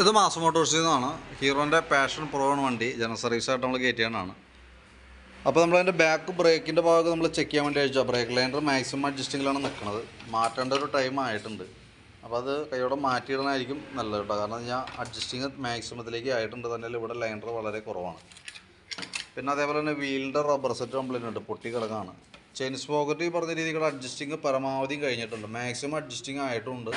ഇത് മാസം മോട്ടോഴ്സിൽ നിന്നാണ്. ഹീറോന്റെ പാഷൻ പ്രോ ആണ് വണ്ടി. ജനറൽ സർവീസായിട്ട് നമ്മൾ കയറ്റിയാണ് അപ്പോൾ നമ്മൾ നമ്മളതിന്റെ ബാക്ക് ബ്രേക്കിന്റെ ഭാഗം നമ്മൾ ചെക്ക് ചെയ്യാൻ വേണ്ടി അയച്ചു ബ്രേക്ക് ലൈനർ മാക്സിമം അഡ്ജസ്റ്റിങ്ങിലാണ് നിൽക്കുന്നത് മാറ്റേണ്ട ഒരു ടൈം ആയിട്ടുണ്ട്. അപ്പോൾ അത് കൈയോടെ മാറ്റിയിടാനായിരിക്കും നല്ലത് കേട്ടോ കാരണം ഞാൻ അഡ്ജസ്റ്റിങ് മാക്സിമത്തിലേക്ക് ആയിട്ടുണ്ട്. തന്നെ ഇവിടെ ലൈനർ വളരെ കുറവാണ്. പിന്നെ അതേപോലെ തന്നെ വീലിന്റെ റബ്ബർ സെറ്റ് കംപ്ലൈന്റ് ഉണ്ട്. പൊട്ടി കിടക്കാണ്. ചെയിൻ സ്പോക്കറ്റ് ഈ പറഞ്ഞ രീതിയിൽ അഡ്ജസ്റ്റിങ് പരമാവധി കഴിഞ്ഞിട്ടുണ്ട്. മാക്സിമം അഡ്ജസ്റ്റിങ് ആയിട്ടുണ്ട്.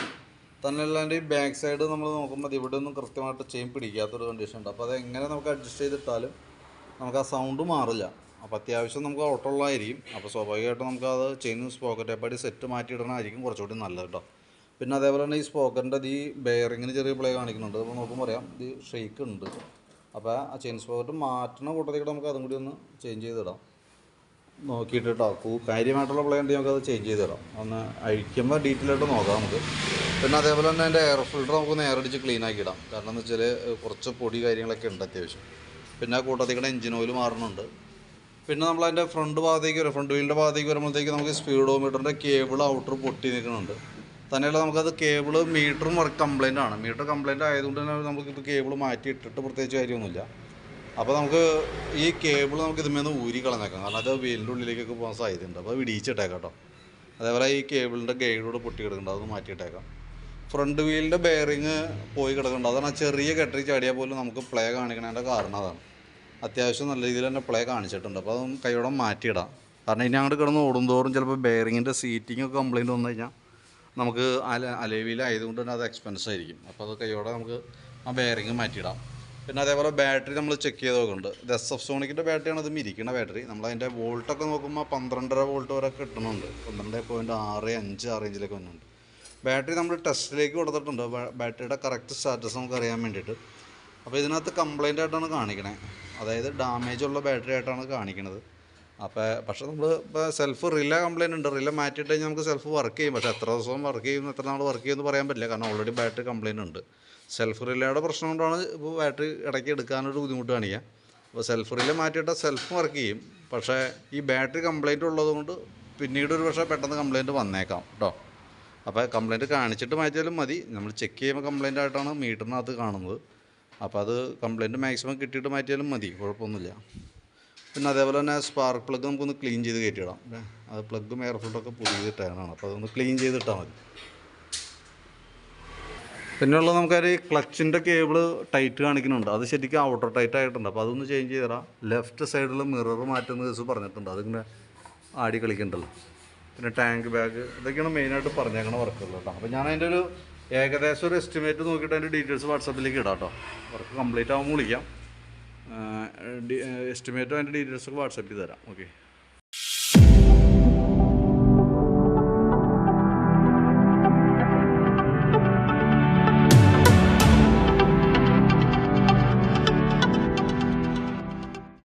തന്നെ അല്ലാണ്ട് ഈ ബാക്ക് സൈഡ് നമ്മൾ നോക്കുമ്പോൾ ഇവിടെ ഒന്നും കൃത്യമായിട്ട് ചെയിൻ പിടിക്കാത്തൊരു കണ്ടീഷൻ ഉണ്ട്. അപ്പോൾ അത് എങ്ങനെ നമുക്ക് അഡ്ജസ്റ്റ് ചെയ്തിട്ടാലും നമുക്ക് ആ സൗണ്ട് മാറില്ല. അപ്പോൾ അത്യാവശ്യം നമുക്ക് ഓട്ടമുള്ളതായിരിക്കും അപ്പോൾ സ്വാഭാവികമായിട്ടും നമുക്കത് അത് ചെയിൻ സ്പോക്കറ്റ് എപ്പാടി സെറ്റ് മാറ്റിയിടണമായിരിക്കും കുറച്ചുകൂടി നല്ലത് കേട്ടോ പിന്നെ അതേപോലെ തന്നെ ഈ സ്പോക്കറിന്റെ ഈ ബെയറിങ്ങിന് ചെറിയ പ്ലേ കാണിക്കുന്നുണ്ട്. അപ്പോൾ നോക്കുമ്പോൾ പറയാം ഇത് ഷെയ്ക്ക് ഉണ്ട്. അപ്പോൾ ആ ചെയിൻ സ്പോക്കറ്റ് മാറ്റുന്ന കൂട്ടത്തിൽ നമുക്ക് അതും കൂടി ഒന്ന് ചേഞ്ച് ചെയ്തിടാം. നോക്കിയിട്ട് കേട്ടോ കാര്യമായിട്ടുള്ള പ്ലേ ഉണ്ടെങ്കിൽ നമുക്കത് ചേഞ്ച് ചെയ്തിടാം ഒന്ന് അഴിക്കുമ്പോൾ ഡീറ്റെയിൽ ആയിട്ട് നോക്കാം നമുക്ക്. പിന്നെ അതേപോലെ തന്നെ അതിന്റെ എയർ ഫിൽറ്റർ നമുക്ക് നേരടിച്ച് ക്ലീൻ ആക്കി ഇടാം. കാരണം എന്ന് വെച്ചാൽ കുറച്ച് പൊടി കാര്യങ്ങളൊക്കെ ഉണ്ട് അത്യാവശ്യം. പിന്നെ ആ കൂട്ടത്തിൽ കൂടെ എഞ്ചിൻ ഓയിൽ മാറുന്നുണ്ട് പിന്നെ നമ്മൾ അതിന്റെ ഫ്രണ്ട് ഭാഗത്തേക്ക് വരും. ഫ്രണ്ട് വീലിന്റെ ഭാഗത്തേക്ക് വരുമ്പോഴത്തേക്ക് നമുക്ക് സ്പീഡോമീറ്ററിന്റെ കേബിൾ ഔട്ടർ പൊട്ടി നിൽക്കുന്നുണ്ട്. തന്നെയല്ല നമുക്കത് കേബിൾ മീറ്ററും വർക്ക് കംപ്ലൈന്റ് ആണ്. മീറ്റർ കംപ്ലൈന്റ് ആയതുകൊണ്ട് തന്നെ നമുക്കിപ്പോൾ കേബിൾ മാറ്റി ഇട്ടിട്ട് പ്രത്യേകിച്ച് കാര്യമൊന്നുമില്ല. അപ്പോൾ നമുക്ക് ഈ കേബിൾ നമുക്ക് ഇതിന്മേന്ന് ഊരി കളഞ്ഞേക്കാം. കാരണം അത് വീലിന്റെ ഉള്ളിലേക്കൊക്കെ പോകാൻ സാധ്യതയുണ്ട്. അപ്പോൾ ഇടിയിച്ചിട്ടേക്കാം കേട്ടോ. അതേപോലെ ഈ കേബിളിന്റെ ഗൈഡോട് പൊട്ടി കിടക്കുന്നുണ്ട് അതൊന്ന് മാറ്റിയിട്ടേക്കാം. ഫ്രണ്ട് വീലിന്റെ ബെയറിങ് പോയി കിടക്കുന്നുണ്ട്. അതാണ് ആ ചെറിയ കെട്ടറി ചാടിയാൽ പോലും നമുക്ക് പ്ലേ കാണിക്കണതിന്റെ കാരണം അതാണ്. അത്യാവശ്യം നല്ല രീതിയിൽ തന്നെ പ്ലേ കാണിച്ചിട്ടുണ്ട്. അപ്പോൾ അതും കൈയോടെ മാറ്റിയിടാം. കാരണം ഇനി അങ്ങോട്ട് കിടന്ന് ഓടുന്തോറും ചിലപ്പോൾ ബെയറിങ്ങിന്റെ സീറ്റിംഗ് ഒക്കെ കംപ്ലൈന്റ് വന്നു കഴിഞ്ഞാൽ നമുക്ക് അല അലേവിയിലായതുകൊണ്ട് തന്നെ അത് എക്സ്പെൻസ് ആയിരിക്കും. അപ്പോൾ അത് കൈയോടെ നമുക്ക് ആ ബെയറിങ് മാറ്റിയിടാം. പിന്നെ അതേപോലെ ബാറ്ററി നമ്മൾ ചെക്ക് ചെയ്ത് നോക്കുന്നുണ്ട്. ഇത് എസ് എഫ് സോണിക്കിന്റെ ബാറ്ററിയാണ് ഇത് ഇരിക്കുന്ന ബാറ്ററി നമ്മൾ അതിന്റെ വോൾട്ടൊക്കെ നോക്കുമ്പോൾ പന്ത്രണ്ടര വോൾട്ട് വരെ കിട്ടുന്നുണ്ട് പന്ത്രണ്ട് പോയിന്റ് ആറ് അഞ്ച് ആ റേഞ്ചിലൊക്കെ വന്നിട്ടുണ്ട്. ബാറ്ററി നമ്മൾ ടെസ്റ്റിലേക്ക് കൊടുത്തിട്ടുണ്ട്. ബാറ്ററിയുടെ കറക്റ്റ് സ്റ്റാറ്റസ് നമുക്ക് അറിയാൻ വേണ്ടിയിട്ട്. അപ്പോൾ ഇതിനകത്ത് കംപ്ലൈന്റ് ആയിട്ടാണ് കാണിക്കണേ. അതായത് ഡാമേജ് ഉള്ള ബാറ്ററി ആയിട്ടാണ് കാണിക്കണത്. അപ്പോൾ പക്ഷെ നമ്മൾ ഇപ്പോൾ സെൽഫ് റില കംപ്ലൈന്റ് ഉണ്ട്. റില മാറ്റിയിട്ട് നമുക്ക് സെൽഫ് വർക്ക് ചെയ്യും. പക്ഷേ എത്ര ദിവസം വർക്ക് ചെയ്യും എത്ര നാൾ വർക്ക് ചെയ്യുമെന്ന് പറയാൻ പറ്റില്ല. കാരണം ഓൾറെഡി ബാറ്ററി കംപ്ലൈന്റ് ഉണ്ട്. സെൽഫ് റിലയുടെ പ്രശ്നം കൊണ്ടാണ് ഇപ്പോൾ ബാറ്ററി ഇടയ്ക്ക് എടുക്കാനൊരു ബുദ്ധിമുട്ട് കാണിക്കുക അപ്പോൾ സെൽഫ് റില മാറ്റിയിട്ട് സെൽഫ് വർക്ക് ചെയ്യും. പക്ഷേ ഈ ബാറ്ററി കംപ്ലൈന്റ് ഉള്ളതുകൊണ്ട് പിന്നീട് ഒരു പക്ഷേ പെട്ടെന്ന് കംപ്ലൈന്റ് വന്നേക്കാം കേട്ടോ അപ്പോൾ കംപ്ലൈന്റ് കാണിച്ചിട്ട് മാറ്റിയാലും മതി. നമ്മൾ ചെക്ക് ചെയ്യുമ്പോൾ കംപ്ലൈന്റ് ആയിട്ടാണ് മീറ്ററിനകത്ത് കാണുന്നത്. അപ്പോൾ അത് കംപ്ലൈന്റ് മാക്സിമം കിട്ടിയിട്ട് മാറ്റിയാലും മതി. കുഴപ്പമൊന്നുമില്ല. പിന്നെ അതേപോലെ തന്നെ സ്പാർക്ക് പ്ലഗ് നമുക്കൊന്ന് ക്ലീൻ ചെയ്ത് കയറ്റിയിടാം. അത് പ്ലഗും എയർ ഫിൽറ്ററൊക്കെ ടയറാണ് അപ്പോൾ അതൊന്ന് ക്ലീൻ ചെയ്തിട്ടാൽ മതി. പിന്നെയുള്ളത് നമുക്കൊരു ക്ലച്ചിന്റെ കേബിൾ ടൈറ്റ് കാണിക്കുന്നുണ്ട്. അത് ശരിക്കും ഔട്ടർ ടൈറ്റ് ആയിട്ടുണ്ട്. അപ്പോൾ അതൊന്ന് ചേഞ്ച് ചെയ്തിടാം ലെഫ്റ്റ് സൈഡിൽ മിറർ മാറ്റുന്ന ദിവസം പറഞ്ഞിട്ടുണ്ട്. അതിങ്ങനെ ആടി കളിക്കണ്ടല്ലോ. പിന്നെ ടാങ്ക് ബാഗ് ഇതൊക്കെയാണ് മെയിനായിട്ട് പറഞ്ഞേക്കണ വർക്കുകൾ കേട്ടോ. അപ്പോൾ ഞാൻ അതിന്റെ ഒരു ഏകദേശം ഒരു എസ്റ്റിമേറ്റ് നോക്കിയിട്ട് അതിന്റെ ഡീറ്റെയിൽസ് വാട്സപ്പിലേക്ക് ഇടാം കേട്ടോ. വർക്ക് കംപ്ലീറ്റ് ആകുമ്പോൾ വിളിക്കാം. എസ്റ്റിമേറ്റും അതിന്റെ ഡീറ്റെയിൽസൊക്കെ വാട്സപ്പ് ചെയ്ത് തരാം. ഓക്കെ